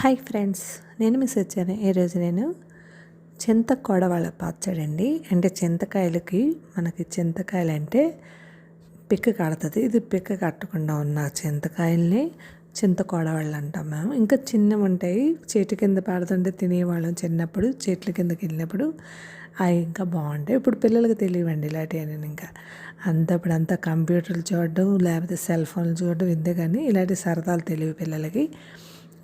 Hi friends నేను miss వచ్చాను. ఈరోజు నేను చింత కొడవాళ్ళ పచ్చడి అంటే చింతకాయలకి మనకి చింతకాయలు అంటే పిక్క కడుతుంది. ఇది పిక్క కట్టకుండా ఉన్న చింతకాయల్ని చింత కొడవాళ్ళు అంటాం మేము. ఇంకా చిన్నవి ఉంటాయి. చెట్టు కింద పడుతుంటే తినేవాళ్ళం చిన్నప్పుడు. చెట్ల కిందకి వెళ్ళినప్పుడు అవి ఇంకా బాగుంటాయి. ఇప్పుడు పిల్లలకి తెలియవండి ఇలాంటివి ఇంకా. అంత ఇప్పుడు అంతా కంప్యూటర్లు చూడడం లేకపోతే సెల్ ఫోన్లు చూడడం ఇంతే కానీ ఇలాంటి సరదాలు తెలియవు పిల్లలకి.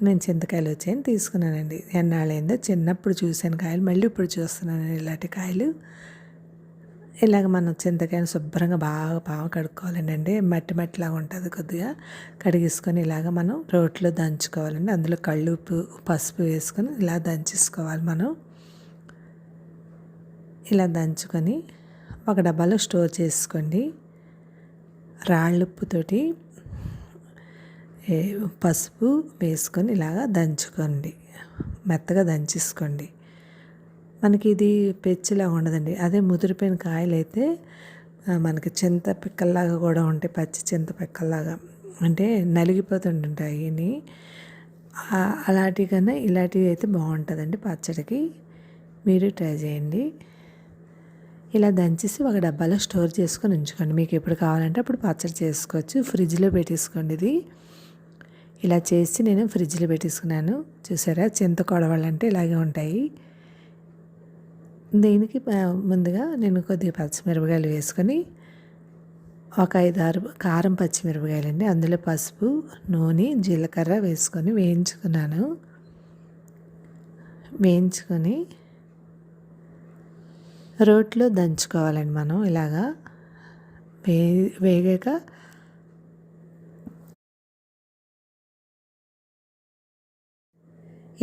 నేను చింతకాయలు వచ్చాయని తీసుకున్నానండి. ఎన్నాళ్ళైందో చిన్నప్పుడు చూసాను కాయలు మళ్ళీ ఇప్పుడు చూస్తున్నానండి ఇలాంటి కాయలు. ఇలాగ మనం చింతకాయను శుభ్రంగా బాగా బాగా కడుక్కోవాలండి అండి. మట్టి మట్టిలాగా ఉంటుంది కొద్దిగా. కడిగేసుకొని ఇలాగ మనం రోట్లో దంచుకోవాలండి. అందులో కళ్ళు ఉప్పు పసుపు వేసుకొని ఇలా దంచేసుకోవాలి మనం. ఇలా దంచుకొని ఒక డబ్బాలో స్టోర్ చేసుకోండి. రాళ్ళుప్పుతోటి పసుపు వేసుకొని ఇలాగా దంచుకోండి. మెత్తగా దంచేసుకోండి. మనకి ఇది పెచ్చిలా ఉండదండి. అదే ముదిరిపోయిన కాయలు అయితే మనకి చింత పిక్కల్లాగా కూడా ఉంటాయి. పచ్చి చింత పిక్కల్లాగా అంటే నలిగిపోతుంటాయి ఇవి అలాంటి కన్నా ఇలాంటివి అయితే బాగుంటుందండి పచ్చడికి. మీరు ట్రై చేయండి. ఇలా దంచేసి ఒక డబ్బాలో స్టోర్ చేసుకొని ఉంచుకోండి. మీకు ఎప్పుడు కావాలంటే అప్పుడు పచ్చడి చేసుకోవచ్చు. ఫ్రిడ్జ్లో పెట్టేసుకోండి ఇది. ఇలా చేసి నేను ఫ్రిడ్జ్లో పెట్టేసుకున్నాను. చూసారా? చింత కొడవలు అంటే ఇలాగే ఉంటాయి. దీనికి ముందుగా నేను కొద్దిగా పచ్చిమిరపకాయలు వేసుకొని ఒక ఐదు ఆరు కారం పచ్చిమిరపకాయలు అండి అందులో పసుపు నూనె జీలకర్ర వేసుకొని వేయించుకున్నాను. వేయించుకొని రోట్లో దంచుకోవాలండి మనం ఇలాగా. వే వేగాక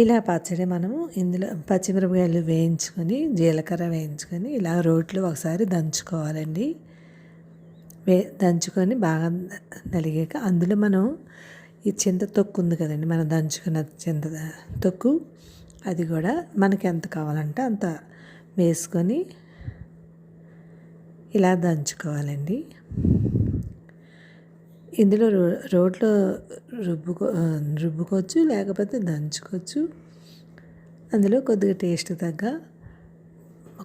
ఇలా పచ్చడి మనము ఇందులో పచ్చిమిరపకాయలు వేయించుకొని జీలకర్ర వేయించుకొని ఇలా రోట్లు ఒకసారి దంచుకోవాలండి. వే దంచుకొని బాగా నలిగాక అందులో మనం ఈ చింత తొక్కు ఉంది కదండి మనం దంచుకున్న చింత తొక్కు అది కూడా మనకి ఎంత కావాలంటే అంత వేసుకొని ఇలా దంచుకోవాలండి. ఇందులో రో రోట్లో రుబ్బుకో రుబ్బుకోవచ్చు లేకపోతే దంచుకోవచ్చు. అందులో కొద్దిగా టేస్ట్ తగ్గ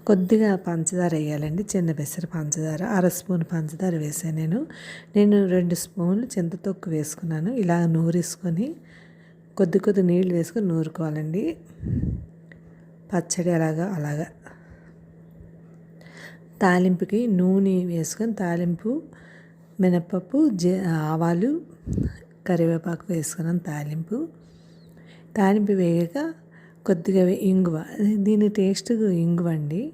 కొద్దిగా పంచదార వేయాలండి చిన్న పెసర పంచదార అర స్పూన్ పంచదార వేసాను నేను. నేను రెండు స్పూన్లు చింతతొక్కు వేసుకున్నాను ఇలా నూరేసుకొని కొద్ది కొద్ది నీళ్ళు వేసుకొని నూరుకోవాలండి. పచ్చడి అలాగా అలాగా. తాలింపుకి నూనె వేసుకొని తాలింపు మినప్పప్పు జ ఆవాలు కరివేపాకు వేసుకున్నాం తాలింపు. తాలింపు వేయక కొద్దిగా ఇంగువ. దీని టేస్ట్ ఇంగువ అండి.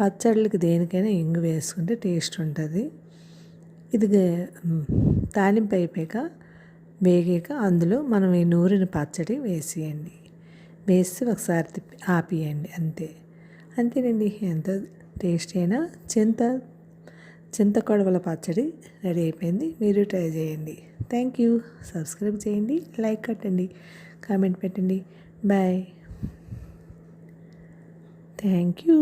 పచ్చళ్ళకి దేనికైనా ఇంగు వేసుకుంటే టేస్ట్ ఉంటుంది. ఇది తాలింపు అయిపోయాక వేగాక అందులో మనం ఈ నూరిన పచ్చడి వేసేయండి. వేసి ఒకసారి తిప్పి ఆపియండి అంతే. అంతేనండి. ఎంత టేస్ట్ అయినా చింత చింతకొడవల పచ్చడి రెడీ అయిపోయింది. మీరు ట్రై చేయండి. Thank you. సబ్స్క్రైబ్ చేయండి. లైక్ కట్టండి. కామెంట్ పెట్టండి. బాయ్. Thank you.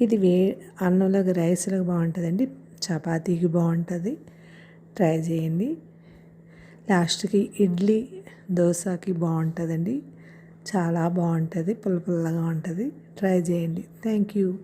ఇది వే అన్నంలోకి రైస్లోకి బాగుంటుందండి. చపాతీకి బాగుంటుంది. ట్రై చేయండి. లాస్ట్కి ఇడ్లీ దోశకి బాగుంటుందండి. చాలా బాగుంటుంది. పుల్ల పుల్లగా ఉంటుంది. ట్రై చేయండి. Thank you.